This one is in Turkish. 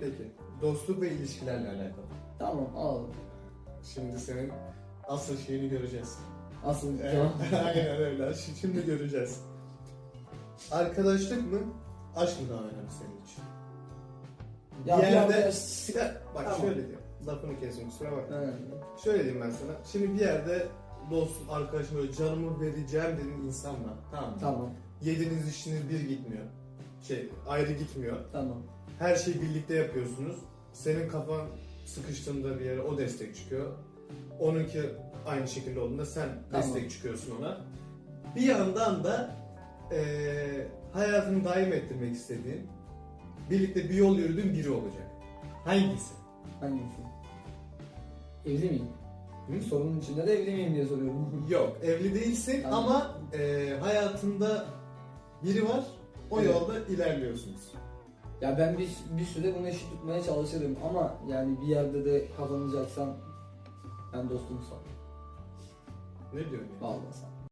Peki. Dostluk ve ilişkilerle alakalı. Tamam alalım. Şimdi senin asıl şeyini göreceğiz. Asıl Evet, cevap. Aynen öyle. Şi- Şimdi göreceğiz. Arkadaşlık mı? Aşk mı daha önemli senin için? Ya bir bir yerde... arkadaş- bak Tamam. şöyle diyeyim. Lafını kesme kusura bakma. Evet. Şöyle diyeyim ben sana. Şimdi bir yerde dost, arkadaşım böyle canımı vereceğim dediğin insan var. Tamam mı? Tamam. Yediğiniz işiniz bir gitmiyor. Şey ayrı gitmiyor. Tamam. Her şeyi birlikte yapıyorsunuz. Senin kafan sıkıştığında bir yere o destek çıkıyor. Onunki aynı şekilde olduğunda sen Tamam. destek çıkıyorsun ona. Bir yandan da eee hayatını daim ettirmek istediğin, birlikte bir yol yürüdüğün biri olacak. Hangisi? Hangisi? Evli miyim? Hı? Sorunun içinde de evli miyim diye soruyorum. Yok, evli değilsin Tamam. ama eee, hayatında biri var. O Evet. yolda ilerliyorsunuz. Ya ben bir, bir süre bunu eşit tutmaya çalışırım ama yani bir yerde de kazanacaksam ben dostumu sal. Ne diyorsun ya? Bağlasam.